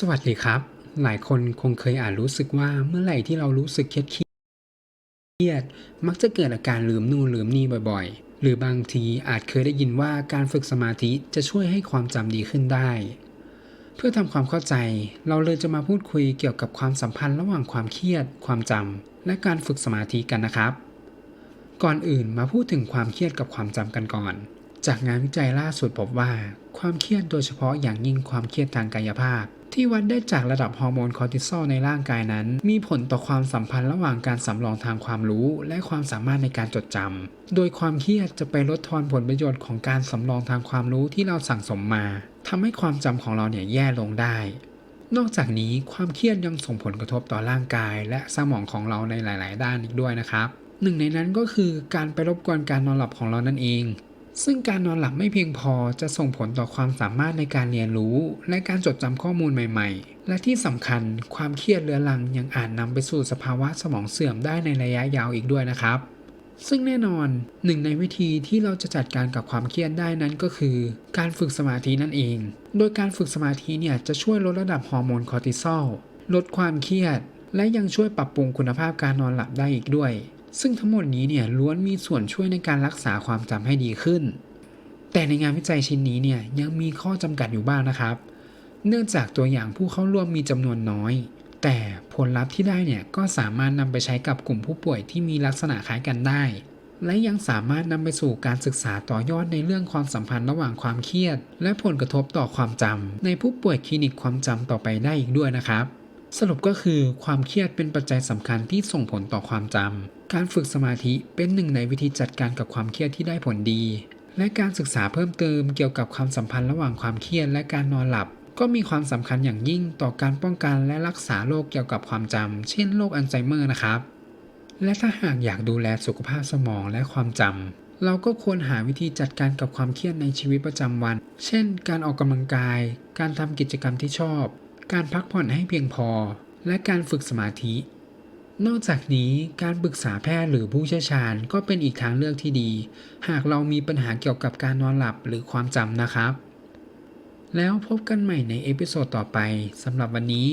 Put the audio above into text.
สวัสดีครับ หลายคนคงเคยอ่านรู้สึกว่าเมื่อไหร่ที่เรารู้สึกเครียดเครียด มักจะเกิดอาการลืมนู่นลืมนี่บ่อยๆ หรือบางทีอาจเคยได้ยินว่าการฝึกสมาธิจะช่วยให้ความจำดีขึ้นได้ เพื่อทำความเข้าใจ เราเลยจะมาพูดคุยเกี่ยวกับความสัมพันธ์ระหว่างความเครียด ความจำและการฝึกสมาธิกันนะครับ ก่อนอื่นมาพูดถึงความเครียดกับความจำกันก่อน จากงานวิจัยล่าสุดพบว่า ความเครียดโดยเฉพาะอย่างยิ่งความเครียดทางกายภาพ ที่วัดได้จากระดับฮอร์โมนคอร์ติซอลในร่างกายนั้น มีผลต่อความสัมพันธ์ระหว่างการสำรองทางความรู้ และความสามารถในการจดจำโดยความเครียดจะไปลดทอนผลประโยชน์ของการสำรองทางความรู้ที่เราสั่งสมมาทำให้ความจำของเราเนี่ยแย่ลงได้นอกจากนี้ความเครียดยังส่งผลกระทบต่อร่างกาย และสมองของเราในหลาย ๆ ด้านอีกด้วยนะครับ หนึ่งในนั้นก็คือการไปรบกวนการนอนหลับของเรานั่นเอง ซึ่งการนอนหลับไม่เพียงพอจะส่งผลต่อความสามารถในการเรียนรู้ และการจดจำข้อมูลใหม่ๆ และที่สำคัญความเครียดเรื้อรังยังอาจนำไปสู่สภาวะสมองเสื่อมได้ในระยะยาวอีกด้วยนะครับ ซึ่งแน่นอนหนึ่งในวิธีที่เราจะจัดการกับความเครียดได้นั้นก็คือ การฝึกสมาธินั่นเอง โดยการฝึกสมาธิเนี่ยจะช่วยลดระดับฮอร์โมนคอร์ติซอลลดความเครียด และยังช่วยปรับปรุงคุณภาพการนอนหลับได้อีกด้วย ซึ่งทั้งหมดนี้เนี่ยล้วนมีส่วนช่วยในการรักษาความจำให้ดีขึ้น แต่ในงานวิจัยชิ้นนี้เนี่ยยังมีข้อจำกัดอยู่บ้างนะครับ เนื่องจากตัวอย่างผู้เข้าร่วมมีจำนวนน้อย แต่ผลลัพธ์ที่ได้เนี่ยก็สามารถนำไปใช้กับกลุ่มผู้ป่วยที่มีลักษณะคล้ายกันได้ และยังสามารถนำไปสู่การศึกษาต่อยอดในเรื่องความสัมพันธ์ระหว่างความเครียด และผลกระทบต่อความจำในผู้ป่วยคลินิกความจำต่อไปได้อีกด้วยนะครับ สรุปก็คือความเครียดเป็นปัจจัยสำคัญที่ส่งผลต่อความจำการฝึกสมาธิเป็นหนึ่งในวิธีจัดการกับความเครียดที่ได้ผลดี และการศึกษาเพิ่มเติมเกี่ยวกับความสัมพันธ์ระหว่างความเครียดและการนอนหลับ ก็มีความสำคัญอย่างยิ่งต่อการป้องกันและรักษาโรคเกี่ยวกับความจำเช่นโรคอัลไซเมอร์นะครับ และถ้าหากอยากดูแลสุขภาพสมองและความจำเราก็ควรหาวิธีจัดการกับความเครียดในชีวิตประจำวัน เช่น การออกกำลังกาย การทำกิจกรรมที่ชอบ การพักผ่อนให้เพียงพอ และการฝึกสมาธิ นอกจากนี้การปรึกษาแพทย์หรือผู้เชี่ยวชาญก็เป็นอีกทางเลือกที่ดี หากเรามีปัญหาเกี่ยวกับการนอนหลับหรือความจำนะครับ แล้วพบกันใหม่ในเอพิโซดต่อไปสำหรับวันนี้